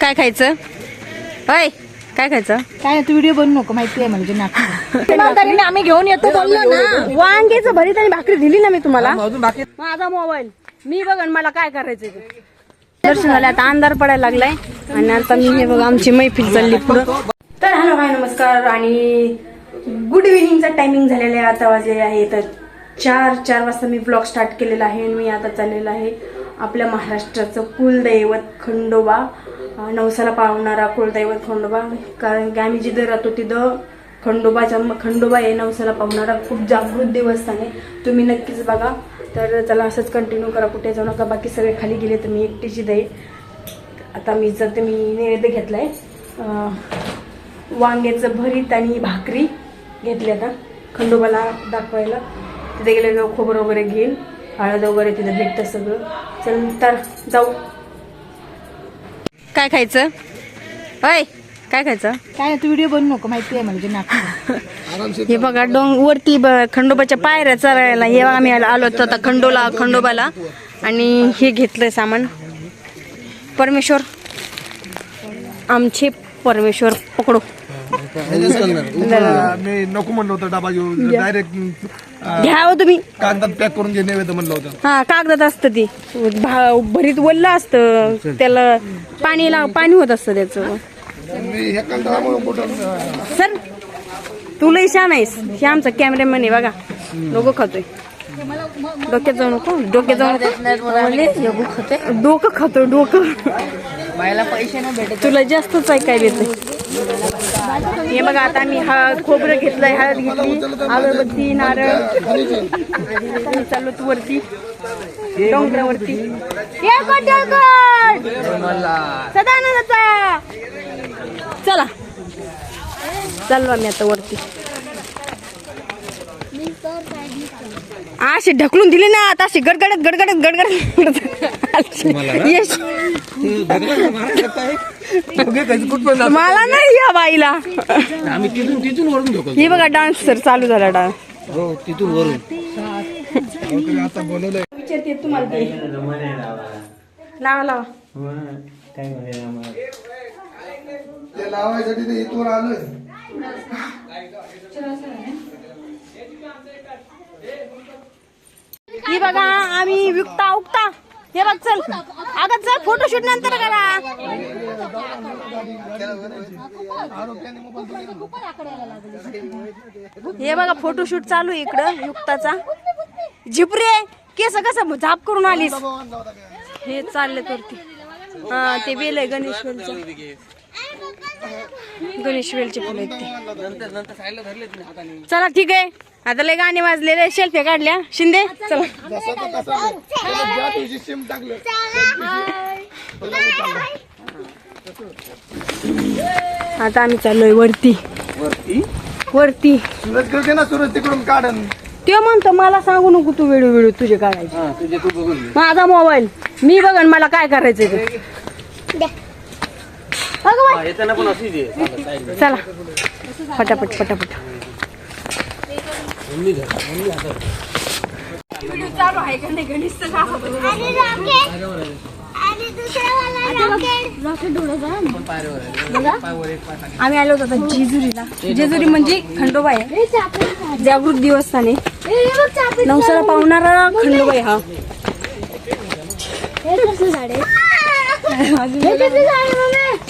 काय खायचं? होय काय खायचं? काय तू व्हिडिओ बनवू नको माहिती आहे म्हणजे नागपूर आम्ही घेऊन येतो बोललो ना. वांग्याचं भरीत आणि भाकरी दिली ना मी तुम्हाला. माझा मोबाईल मी बघ मला काय करायचं ते. दर्शन झालं आता अंधार पडायला लागलाय. आणि आता मी हे बघ आमची मैफिल चालली पुढं. तर हॅलो हाय नमस्कार. आणि गुड इव्हिनिंगचा टायमिंग झालेला आहे आता वाजले आहे तर चार चार वाजता मी ब्लॉग स्टार्ट केलेला आहे आणि मी आता चाललेला आहे आपल्या महाराष्ट्राचं कुलदैवत खंडोबा नवसाला पावणारा कुलदैवत खंडोबा. कारण की आम्ही जिथं राहतो तिथं खंडोबाच्या खंडोबा आहे नवसाला पावणारा खूप जागृत देवस्थान आहे. तुम्ही नक्कीच बघा. तर चला असंच कंटिन्यू करा. कुठे जाऊ नका. बाकी सगळे खाली गेले तर मी एकटीची आहे. आता मी जर ते मी नैवेद्य घेतला आहे वांग्याचं भरीत आणि भाकरी घेतली आता खंडोबाला दाखवायला. तिथे गेले जाऊ खोबरं वगैरे घेईन हळद वगैरे तिथे भेटतं सगळं. चल तर जाऊ. काय खायचं? होय काय खायचं? काय तू व्हिडिओ बनवू नको माहिती आहे म्हणजे हे बघा डोंग वरती खंडोबाच्या पायऱ्या चरायला हे बघा आम्ही आलो होतो आता खंडोला खंडोबाला. आणि हे घेतलंय सामान. परमेश्वर. आमचे परमेश्वर पकडो. मी नको म्हणलं होतं डबा घेऊन. डायरेक्ट घ्या हो तुम्ही. कागदात पॅक करून घे नैवेद्य म्हणलं होतं. हा कागदात असतं ती. भा- भरीत वल्ल असतं. त्याला पाणी लाव पाणी होत असतं त्याचं. मी हे कागदामुळे बोटं सर तू लई छान आहेस. हे आमचा कॅमेरामॅन आहे बघा. लोक खातोय. डोक्यात जाऊ नको. डोक्यात जाऊ नको. डोकं खातो डोकं. पैसे नाही भेटत. तुला जास्तच ऐकायला येते हे बघा आता मी हा खोबरं घेतलंय हळद घेतली अगरबत्ती नारळ. मी चाललो तू वरती डोंगरावरती! सदानंदाचा! चला. चाललो आम्ही आता वरती. अशी ढकलून दिली ना आता अशी गडगडत गडगडत गडगडत. यश. मला नाही या बाईला. आम्ही तिथून तिथून वरून घेऊ हे बघा डान्स सर चालू झाला डान्स. हो तिथून वरून आता बोलवलंय. विचारते तुम्हाला लावा लावा. लावायसाठी ही बघा आम्ही विकता उकता. हे बघ चल. अगं चल फोटोशूट नंतर करा. हे बघा फोटोशूट चालू आहे इकडं युक्ताचा. झिपरे केस कसं झाप करून आलीस? हे चालले तर हा ते बेल आहे गणेश गणेश वेलचे फुलं आहेत ते. चला ठीक आहे. आता लय गाणे वाजलेले सेल्फी काढल्या. शिंदे चला. ज्या दिवशी सिम टाकलं आता आम्ही चाललोय वरती. वरती? वरती. सूरज करते ना सूरज तिकडून काढन. ते म्हणतो मला सांगू नको तू वेळू वेळू तुझे काढायचे. तुझे तू बघून घे. माझा मोबाईल. मी बघन मला काय करायचंय ते. चला पटापट पटापट आम्ही आलो होतो आता जेजुरीला. जेजुरी म्हणजे खंडोबा आहे. जागृत देवस्थान आहे नवसाला पावणारा खंडोबा आहे हा.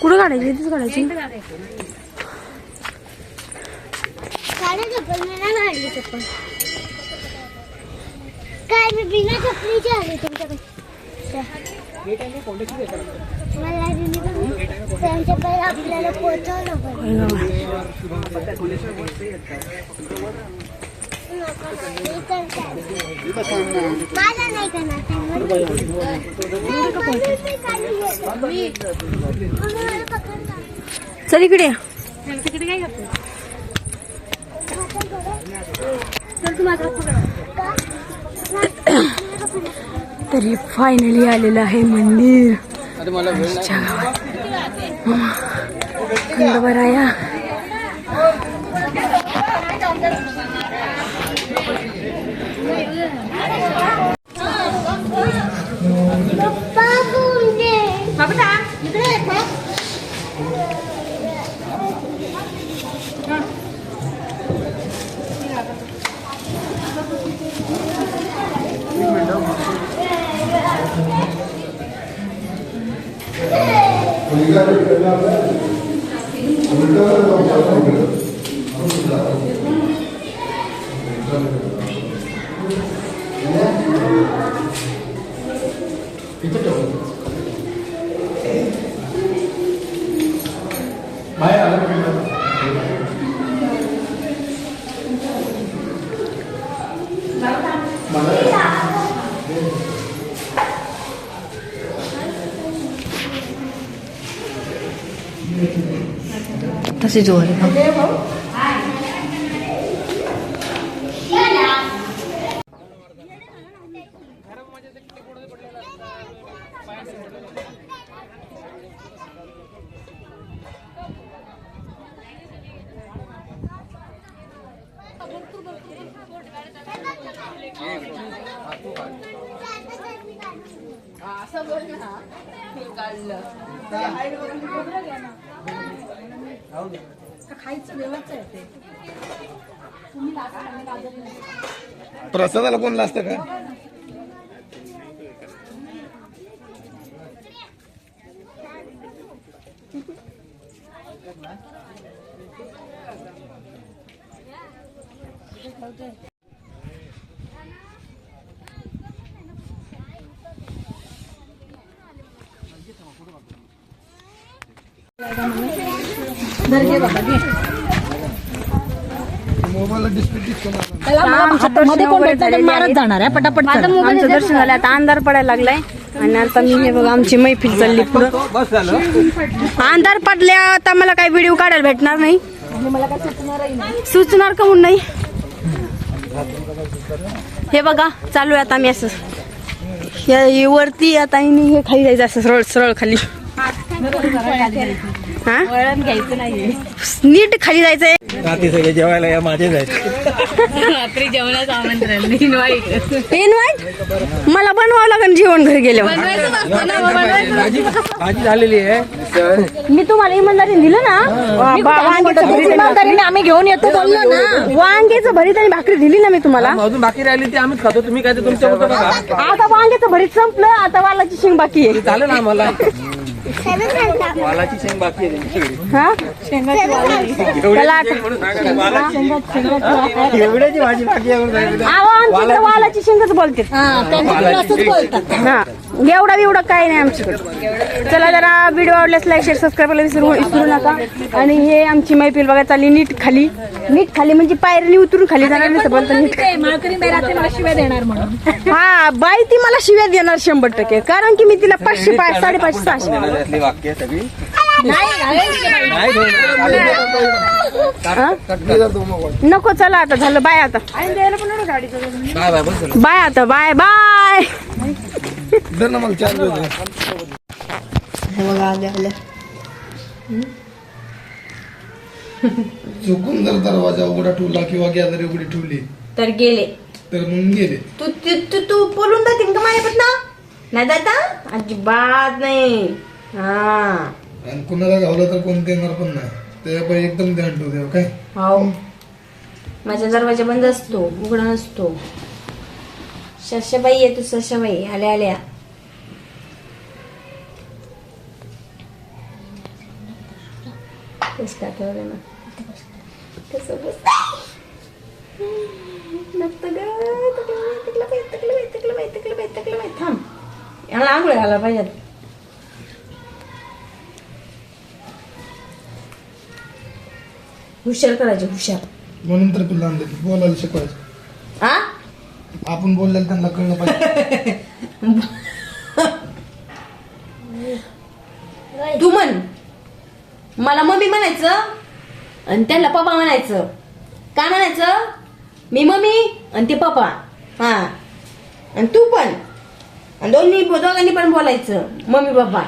कुठं काढायची? इथेच काढायची. काय मी बिना चपलीची आली तुमच्याकडे? मला त्यांच्या पहिले आपल्याला पोहोचवलं चल इकडे. तिकडे तरी फायनली आलेलं आहे मंदिर. गावात. आया आमच्या गावात मामा, खंडोबाराया तसे जोर प्रसादाला कोण असतं का त्याला आमचं हातामध्ये दर्शन कोण तर झालेलं मारत आहे. जाणार आहे पटापट माझं चला. आमचं दर्शन झालं आता अंधार पडायला लागलाय. आणि आता मी हे बघा आमची मैफिल चालली पुढं. अंधार पडल्या आता मला काही व्हिडिओ काढायला भेटणार नाही. सुचणार का म्हणून नाही? हे बघा चालू आहे आता मी असं. वरती आता हे खाली जायचं असं सरळ सरळ खाली. हा? वळण घ्यायचं नाही नीट खाली जायचंय. रात्री सगळे जेवायला या माझे जायचे रात्री जेवणाचं आमंत्रण इन्व्हाइट इन्व्हाइट मला बनवावं लागेल जेवण घरी गेल्यावर. भाजी भाजी झालेली आहे. मी तुम्हाला इमानदारीने दिलं ना? वा- बा- वांग्याचं भरीत आणि इमानदारीने आम्ही घेऊन येतो बोललो ना. भाकरी- वांग्याचं भरीत आणि भाकरी दिली ना मी तुम्हाला? अजून बाकी राहिली ती आम्हीच खातो. तुम्ही काय ते तुमच्या बघा आता वांग्याचं भरीत संपलं आता वालाची शेंग बाकी आहे. झालं ना आम्हाला. वालाची शेंग बाकी आहे त्यांच्याकडे. हा? त्याला आठ- एवढ्याची भाजी बाकी आहे म्हणून सांगितलं. वालाची शेंगच बोलते. हा हा. एवढा बिवढा काही नाही आमच्याकडे. चला जरा व्हिडिओ आवडल्यास लाईक शेअर सबस्क्राईब करायला विसरू विसरू नका. आणि हे आमची मैफिल बघा चालली नीट खाली. नीट खाली म्हणजे पायरीने उतरून खाली जाणार नाही बोलतो नीट ते माळकरी मेराचे मला शिव्या देणार म्हणून. हा बाई ती मला शिव्या देणार शंभर टक्के. कारण की मी तिला पाचशे पाच साडेपाचशे सहाशे त्यातली वाक्य सगळी. जातो. नको चला आता झालं बाय आता. Bye bye. बाय आता बाय बाय. चुकून जर दरवाजा उघडा ठेवला किंवा गॅलरी उघडी ठेवली तर गेले. तर मग गेले. तू तू तू तू बोलून जातील का माझ्यापासून? नाही दादा अजिबात नाही. आणि कुणाला गावलं तर कोणते येणार पण नाही. त्यापाई एकदम ध्यान ठेवू काय? हो. माझा दरवाजा बंद असतो उघडा नसतो. शशाबाई येतो शशाबाई. आल्या आल्या. का ठेवलं ना कसं बस ग. तकलं बाई, तकलं हुशार करायचे हुशार. म्हणून तर तुला आणले बोलायला शिकवायचं. हा आपण बोललेलं त्यांना कळलं पाहिजे. तू म्हण. मला मम्मी म्हणायचं आणि त्यांना पप्पा म्हणायचं. काय म्हणायचं? मी मम्मी आणि ते पप्पा. हा. आणि तू पण. आणि दोन्ही दोघांनी पण बोलायचं. Mummy papa.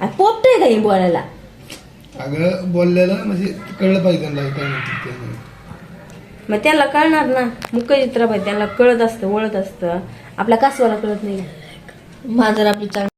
आणि पोपतंय काही बोलायला? अगं बोललेलं म्हणजे कळलं पाहिजे त्यांना काय म्हणतात ते. मग त्याला कळणार ना. मुख्य चित्रपट त्यांना कळत असतं ओळत असतं. आपल्या कासवाला कळत नाही. माझं आपली चांगली.